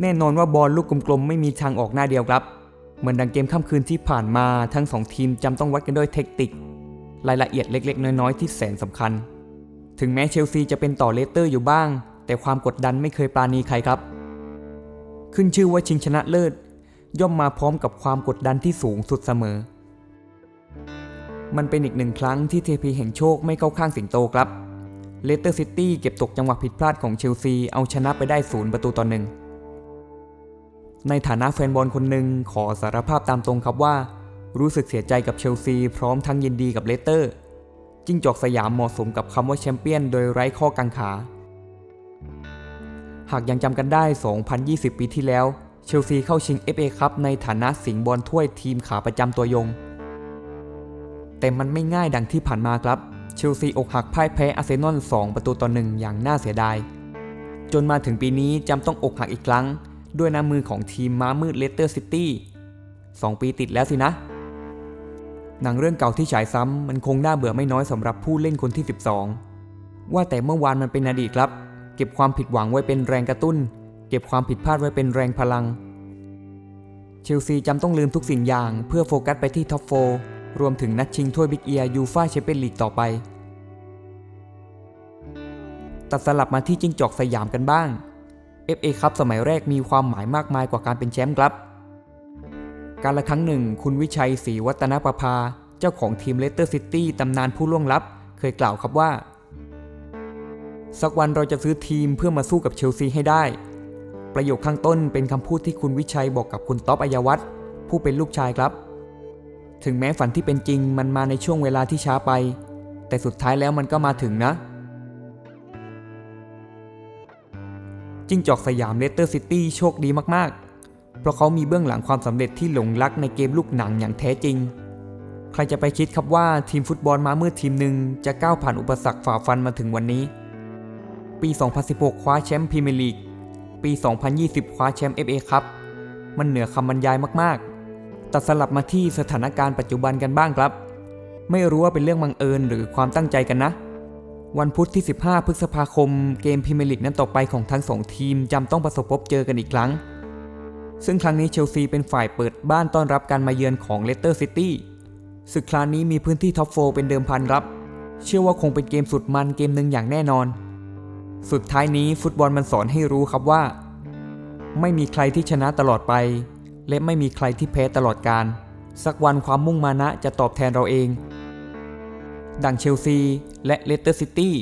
แน่นอนว่าบอลลูกกลมๆไม่มีทางออกหน้าเดียวครับ เหมือนดังเกมค่ำคืนที่ผ่านมาทั้งสองทีมจำต้องวัดกันด้วยเทคนิครายละเอียดเล็กๆ น้อยๆ ที่แสนสำคัญ ถึงแม้เชลซีจะเป็นต่อเลสเตอร์อยู่บ้าง แต่ความกดดันไม่เคยปราณีใครครับ ขึ้นชื่อว่าชิงชนะเลิศ ย่อมมาพร้อมกับความกดดันที่สูงสุดเสมอ มันเป็นอีกหนึ่งครั้งที่เทพีแห่งโชคไม่เข้าข้างสิงโตครับเลสเตอร์ซิตี้เก็บตกจังหวะผิดพลาดของเชลซีเอาชนะไปได้ศูนย์ประตูต่อหนึ่ง ในฐานะแฟนบอลคนหนึ่งขอสารภาพตามตรงครับว่า รู้สึกเสียใจกับเชลซี พร้อมทั้งยินดีกับเลสเตอร์ จิ้งจอกสยามเหมาะสมกับคำว่าแชมเปี้ยนโดยไร้ข้อกังขา หากยังจำกันได้ 2020 ปีที่แล้ว เชลซีเข้าชิง FA ครับในฐานะสิงห์บอลถ้วยทีมขาประจำตัวยง แต่มันไม่ง่ายดังที่ผ่านมาครับ เชลซีอกหักพ่ายแพ้อาร์เซนอล 2 ประตูต่อหนึ่งอย่างน่าเสียดาย จนมาถึงปีนี้จำต้องอกหักอีกครั้ง ด้วยน้ำมือของทีมม้ามืดเลสเตอร์ซิตี้2ปีติดแล้วสินะ หนังเรื่องเก่าที่ฉายซ้ำมันคงน่าเบื่อไม่น้อยสำหรับผู้เล่นคนที่ 12 ว่าแต่เมื่อวานมันเป็นอดีตครับ เก็บความผิดหวังไว้เป็นแรงกระตุ้น เก็บความผิดพลาดไว้เป็นแรงพลัง เชลซีจำต้องลืมทุกสิ่งอย่างเพื่อโฟกัสไปที่ท็อปโฟรวมถึงนัดชิงถ้วยบิ๊กเอียยูฟ่าแชมเปี้ยนลีกต่อไป ตัดสลับมาที่จิ้งจอกสยามกันบ้าง FA ครับสมัยแรกมีความหมายมากมายกว่าการเป็นแชมป์ครับการละครั้งหนึ่ง คุณวิชัยศรีวัฒนประภา เจ้าของทีมเลสเตอร์ซิตี้ตำนานผู้ล่วงลับ เคยกล่าวครับว่า สักวันเราจะซื้อทีมเพื่อมาสู้กับเชลซีให้ได้ ประโยคข้างต้นเป็นคำพูดที่คุณวิชัยบอกกับคุณต๊อปอัยวัฒน์ผู้เป็นลูกชายครับ ถึงแม้ฝันที่เป็นจริงมันมาในช่วงเวลาที่ช้าไป แต่สุดท้ายแล้วมันก็มาถึงนะ จิ้งจอกสยามเลสเตอร์ซิตี้โชคดีมากๆ เพราะเขามีเบื้องหลังความสำเร็จที่หลงรักในเกมลูกหนังอย่างแท้จริง ใครจะไปคิดครับว่าทีมฟุตบอลมามืดทีมหนึ่งจะก้าวผ่านอุปสรรคฝ่าฟันมาถึงวันนี้ ปี 2016 คว้าแชมป์พรีเมียร์ลีก ปี 2020 คว้าแชมป์ FA ครับ มันเหนือคำบรรยายมากๆ ตัดสลับมาที่สถานการณ์ปัจจุบันกันบ้างครับ ไม่รู้ว่าเป็นเรื่องบังเอิญหรือความตั้งใจกันนะ วันพุธที่ 15 พฤษภาคม เกมพรีเมียร์ลีกนั้นต่อไปของทั้งสองทีมจำต้องประสบพบเจอกันอีกครั้ง ซึ่งครั้งนี้เชลซีเป็นฝ่ายเปิดบ้านต้อนรับการมาเยือนของเลสเตอร์ซิตี้ศึกคราวนี้มีพื้นที่ท็อปโฟเป็นเดิมพันรับ เชื่อว่าคงเป็นเกมสุดมันเกมหนึ่งอย่างแน่นอน สุดท้ายนี้ฟุตบอลมันสอนให้รู้ครับว่า ไม่มีใครที่ชนะตลอดไป และไม่มีใครที่แพ้ตลอดการ สักวันความมุ่งมานะจะตอบแทนเราเอง ดังเชลซี และเลสเตอร์ซิตี้